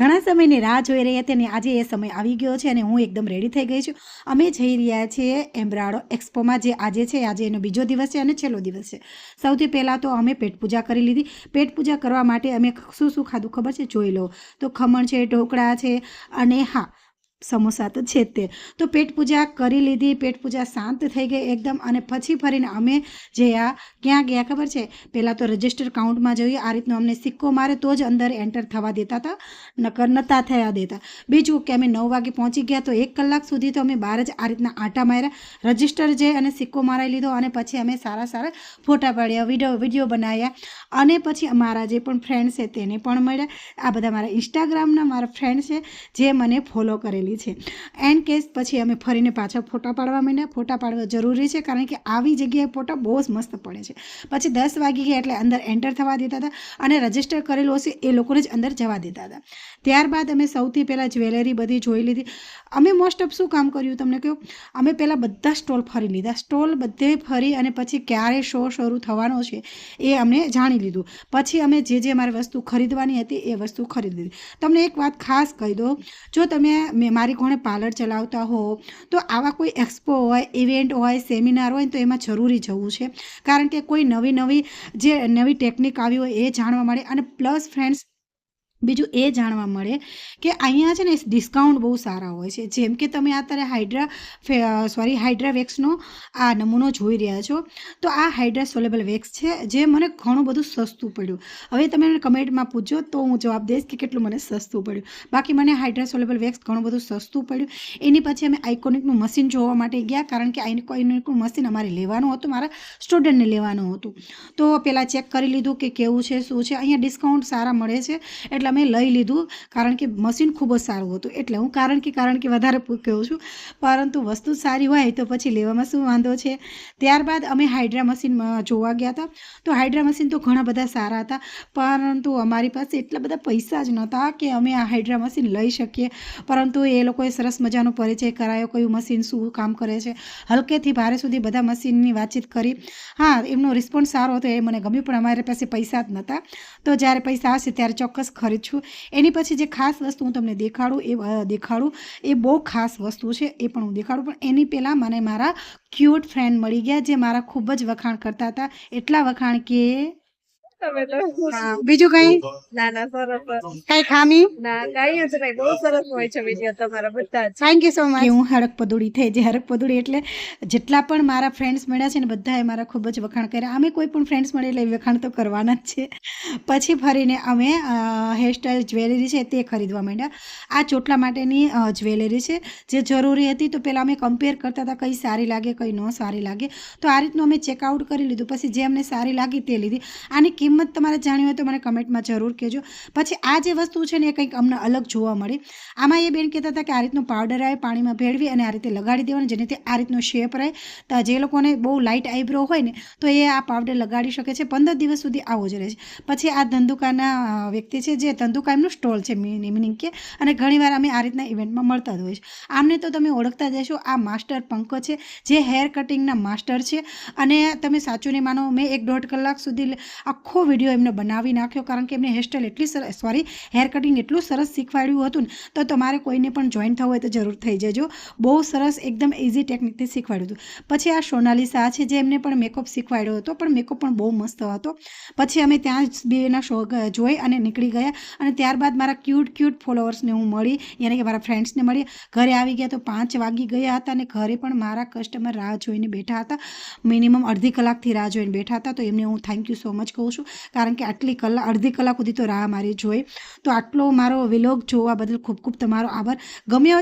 ઘણા સમયની રાહ જોઈ રહી હતી અને આજે એ સમય આવી ગયો છે અને હું એકદમ રેડી થઈ ગઈ છું. અમે જઈ રહ્યા છીએ એમ્બ્રાડો એક્સપોમાં જે આજે છે, આજે એનો બીજો દિવસ છે અને છેલ્લો દિવસ છે. સૌથી પહેલાં તો અમે પેટ પૂજા કરી લીધી. પેટ પૂજા કરવા માટે અમે શું શું ખાધું ખબર છે? જોઈ લો. તો ખમણ છે, ઢોકળા છે અને હા સમોસા તો છે તે. તો પેટ પૂજા કરી લીધી, પેટ પૂજા શાંત થઈ ગઈ એકદમ અને પછી ફરીને અમે જે આ ક્યાં ગયા ખબર છે? પહેલાં તો રજિસ્ટર કાઉન્ટમાં જોઈએ, આ રીતનો અમને સિક્કો મારે તો જ અંદર એન્ટર થવા દેતા હતા, નકર નતા થયા દેતા. બીજું કે અમે નવ વાગે પહોંચી ગયા તો એક કલાક સુધી તો અમે બહાર જ આ રીતના આંટા માર્યા. રજિસ્ટર જે અને સિક્કો મારાવી લીધો અને પછી અમે સારા સારા ફોટા પાડ્યા વીડિયો વીડિયો બનાવ્યા. અને પછી અમારા જે પણ ફ્રેન્ડ છે તેને પણ મળ્યા. આ બધા મારા ઇન્સ્ટાગ્રામના મારા ફ્રેન્ડ છે, જે મને ફોલો કરેલી. છે. એન્ડ કેસ પછી અમે ફરીને પાછા ફોટા પાડવા માંડ્યા. ફોટા પાડવા જરૂરી છે કારણ કે આવી જગ્યાએ ફોટા બહુ જ મસ્ત પડે છે. પછી દસ વાગી ગયા એટલે અંદર એન્ટર થવા દેતા હતા અને રજિસ્ટર કરેલું હશે એ લોકોને જ અંદર જવા દેતા હતા. ત્યારબાદ અમે સૌથી પહેલાં જ્વેલરી બધી જોઈ લીધી. અમે મોસ્ટ ઓફ શું કામ કર્યું તમને કહ્યું અમે પહેલાં બધા સ્ટોલ ફરી લીધા. સ્ટોલ બધે ફરી અને પછી ક્યારે શો શરૂ થવાનો છે એ અમને જાણી લીધું. પછી અમે જે જે મારી વસ્તુ ખરીદવાની હતી એ વસ્તુ ખરીદી લીધી. તમને એક વાત ખાસ કહી દો જો તમે મારી કોણે પાર્લર ચલાવતા હો, તો આવા કોઈ એક્સપો હોય, ઇવેન્ટ હોય, સેમિનાર હોય તો એમાં જરૂરી જવું છે. કારણ કે કોઈ નવી નવી જે નવી ટેકનિક આવી હોય એ જાણવા મળે અને પ્લસ ફ્રેન્ડ્સ બીજું એ જાણવા મળે કે અહીંયા છે ને ડિસ્કાઉન્ટ બહુ સારા હોય છે. જેમ કે તમે અત્યારે હાઇડ્રા સોરી હાઇડ્રા વેક્સનો આ નમૂનો જોઈ રહ્યા છો. તો આ હાઇડ્રા સોલેબલ વેક્સ છે, જે મને ઘણું બધું સસ્તું પડ્યું. હવે તમે મને કમેન્ટમાં પૂછો તો હું જવાબ દઈશ કે કેટલું મને સસ્તું પડ્યું. બાકી મને હાઇડ્રા સોલેબલ વેક્સ ઘણું બધું સસ્તું પડ્યું. એની પછી અમે આઇકોનિકનું મશીન જોવા માટે ગયા કારણ કે આઇકોનિકનું મશીન અમારે લેવાનું હતું, મારા સ્ટુડન્ટને લેવાનું હતું. તો પહેલાં ચેક કરી લીધું કે કેવું છે, શું છે. અહીંયા ડિસ્કાઉન્ટ સારા મળે છે. એટલે અમે લઈ લીધું, કારણ કે મશીન ખૂબ જ સારું હતું. એટલે હું કારણ કે કારણ કે વધારે કહું છું. પરંતુ વસ્તુ સારી હોય તો પછી લેવામાં શું વાંધો છે? ત્યારબાદ અમે હાઇડ્રા મશીન જોવા ગયા હતા. તો હાઇડ્રા મશીન તો ઘણા બધા સારા હતા. પરંતુ અમારી પાસે એટલા બધા પૈસા જ નહોતા કે અમે આ હાઇડ્રા મશીન લઈ શકીએ. પરંતુ એ લોકોએ સરસ મજાનો પરિચય કરાયો કયું મશીન શું કામ કરે છે. હલકેથી ભારે સુધી બધા મશીનની વાતચીત કરી. હા, એમનો રિસ્પોન્સ સારો હતો, એ મને ગમ્યું, પણ અમારી પાસે પૈસા જ નહોતા. તો જ્યારે પૈસા આવશે ત્યારે ચોક્કસ ખરીદ છું. એની પછી જે ખાસ વસ્તુ હું તમને દેખાડું, એ દેખાડું, એ બહુ ખાસ વસ્તુ છે, એ પણ હું દેખાડું. પણ એની પહેલાં મને મારા ક્યુટ ફ્રેન્ડ મળી ગયા, જે મારા ખૂબ જ વખાણ કરતા હતા. એટલા વખાણ કે બીજું કઈ? ના ના સરસ કઈ ખામી? ના કઈ જ નહીં બહુ સરસ હોય છે વીડિયો તમારા બધા થેન્ક યુ સો મચ હું હડક પદુડી થઈ જે હડક પદુડી એટલે જેટલા પણ મારા ફ્રેન્ડ્સ મળ્યા છે ને બધાએ મારા ખૂબ જ વખાણ કર્યા. અમે કોઈ પણ ફ્રેન્ડ્સ મળે એટલે વખાણ તો કરવાના જ છે. પછી ફરીને અમે હેરસ્ટાઈલ જ્વેલરી છે તે ખરીદવા માંડ્યા. આ ચોટલા માટેની જ્વેલરી છે. જે જરૂરી હતી તો પહેલાં અમે કમ્પેર કરતા હતા કઈ સારી લાગે કઈ ન સારી લાગે. તો આ રીતનું અમે ચેકઆઉટ કરી લીધું. પછી જે અમને સારી લાગી તે લીધી. આની કિંમત તમારે જાણવી હોય તો મને કમેન્ટમાં જરૂર કહેજો. પછી આ જે વસ્તુ છે ને એ કંઈક અમને અલગ જોવા મળી. આમાં એ બેન કહેતા હતા કે આ રીતનું પાવડર આવે, પાણીમાં ભેળવી અને આ રીતે લગાડી દેવાનું જેનાથી આ રીતનો શેપ રહે. તો જે લોકોને બહુ લાઇટ આઈબ્રો હોય ને, તો એ આ પાવડર લગાડી શકે છે. પંદર દિવસ સુધી આવો જ રહે છે. પછી આ ધંધુકાના વ્યક્તિ છે જે ધંધુકા એમનું સ્ટોલ છે મિનિંગ કે, અને ઘણીવાર અમે આ રીતના ઇવેન્ટમાં મળતા જ હોય છે. આમને તો તમે ઓળખતા જશો આ માસ્ટર પંકજ છે, જે હેર કટિંગના માસ્ટર છે. અને તમે સાચું નહીં માનો, મેં એક દોઢ કલાક સુધી આખો વીડિયો એમને બનાવી નાખ્યો કારણ કે એમને હેરસ્ટાઈલ એટલી સોરી હેર કટિંગ એટલું સરસ શીખવાડ્યું હતું તો તમારે કોઈને પણ જોઈન થવું હોય તો જરૂર થઈ જજો. બહુ સરસ એકદમ ઇઝી ટેકનિકથી શીખવાડ્યું હતું. પછી આ સોનાલી શાહ છે જે એમને પણ મેકઅપ શીખવાડ્યો હતો, પણ મેકઅપ પણ બહુ મસ્ત હતો. પછી અમે ત્યાં જ બેના શો જોઈ અને નીકળી ગયા અને ત્યારબાદ મારા ક્યુટ ક્યુટ ફોલોઅર્સને હું મળી, યાની કે મારા ફ્રેન્ડ્સને મળી. ઘરે આવી ગયા તો પાંચ વાગી ગયા હતા અને ઘરે પણ મારા કસ્ટમર રાહ જોઈને બેઠા હતા. મિનિમમ અડધી કલાકથી રાહ જોઈને બેઠા હતા, તો એમને હું થેન્ક યુ સો મચ કહું છું. કારણ કે આટલી કલાક અડધી કલાક સુધી તો રાહ મારી જોઈ. તો આટલો મારો વિલોગ જોવા બદલ ખૂબ ખૂબ તમારો આભાર. ગમ્યો